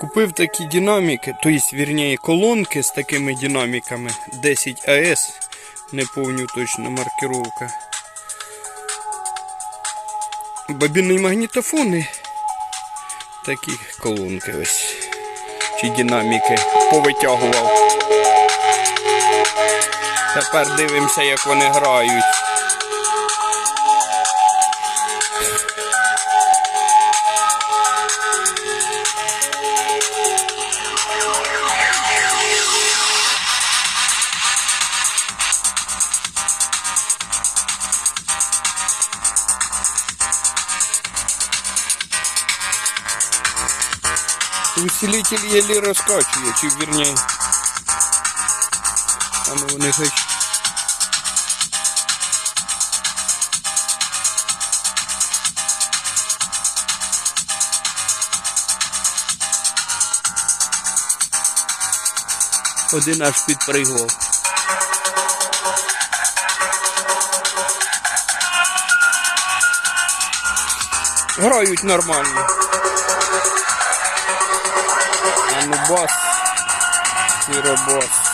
Купив такі динаміки, то есть, вірніше, колонки з такими динаміками 10 АС, не помню точно маркировка. Бобінний магнітофон і такі колонки ось. Чи динаміки повитягував. Тепер дивимося, як вони грають. Усилитель еле раскачивает, чи вернее. А ну вони хоч. Один аж підпригував. Грають нормально. А ну бас. Сиробас.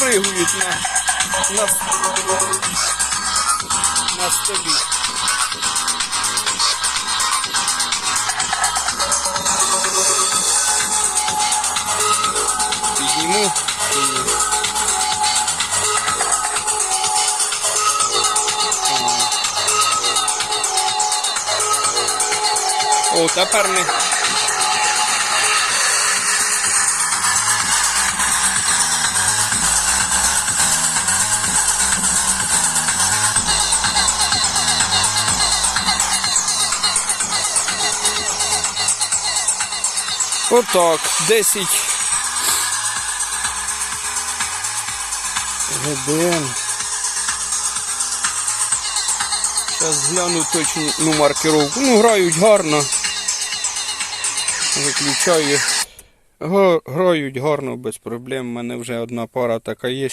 Підпригують на, на, на столі. Підніму. Підніму. О, тепер не. Отак, 10 ГБН. Зараз гляну точну маркировку. Ну, грають гарно. Виключаю. Грають гарно, без проблем. У мене вже одна пара така є.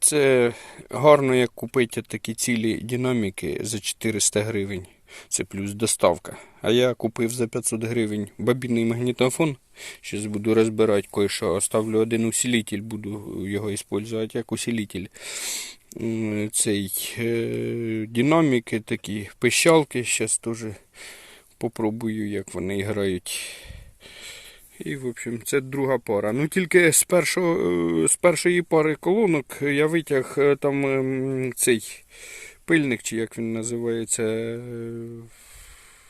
Це гарно, як купити такі цілі динаміки за 400 гривень. Це плюс доставка. А я купив за 500 гривень бобінний магнітофон. Зараз буду розбирати кое-що. Оставлю один усилитель, буду його використовувати як усилитель. Цей е, динаміки такі пищалки. Зараз теж попробую, як вони грають. І, в общем, це друга пара. Ну тільки з, першого, е, з першої пари колонок я витяг е, там ем, цей пильник, чи як він називається, е,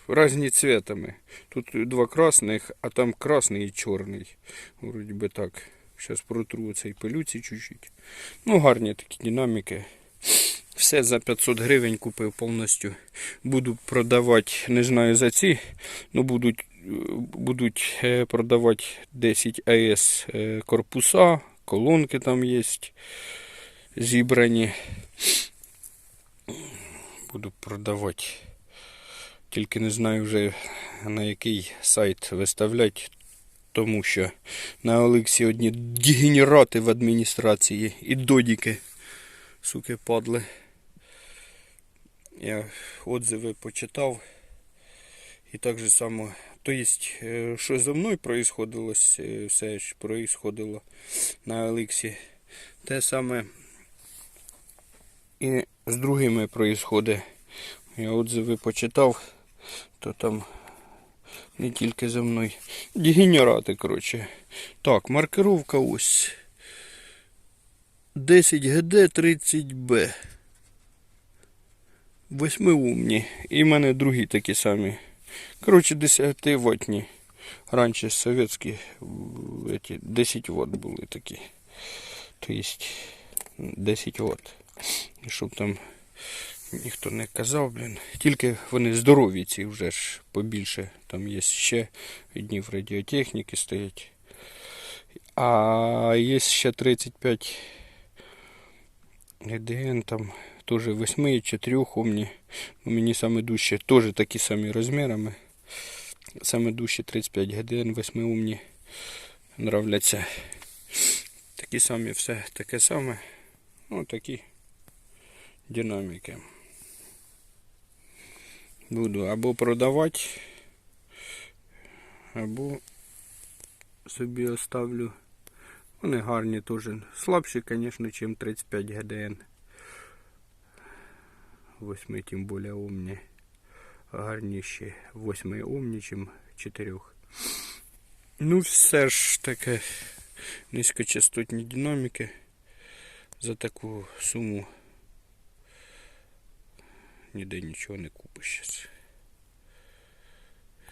різні цвітами. Тут два красних, а там красний і чорний. Вроді би так. Зараз протру цей пилюці чуть-чуть. Ну, гарні такі динаміки. Все за 500 гривень купив повністю. Буду продавати, не знаю за ці, ну будуть, будуть е, продавати 10 АС е, корпуса, колонки там є зібрані. Буду продавати. Тільки не знаю вже на який сайт виставляти, тому що на Олексі одні дегенерати в адміністрації і додіки, суки, падли. Я отзиви почитав. І так же само, то есть, е, що зі мною происходилось, е, все ж происходило на Еликсі, те саме і з другими происходить. Я отзиви почитав, то там не тільки за мною. Дегенерати, коротше. Так, маркировка ось. 10 ГД 30 Б. Восьмиумні. І в мене другі такі самі. Коротше, 10 ватні. Раніше совєтські 10 Вт були такі. Тобто 10 Вт. І щоб там ніхто не казав, блін. Тільки вони здорові ці вже ж побільше. Там є ще одні в радіотехніки стоять. А є ще 35 ГДН там теж 8 і 4 умні. Ну, мені саме дужче теж такі самі розмірами. Саме дужче 35 ГДН, 8 умні нравляться. Такі самі все таке саме. Ну, такі динаміки. Буду або продавати, або собі оставлю. Вони гарні теж. Слабші, звісно, ніж 35 ГДН. 8 тим більше умні. Гарніші 8 умні, ніж 4. Ну, все ж таке низькочастотні динаміки за таку суму ніде нічого не купиш.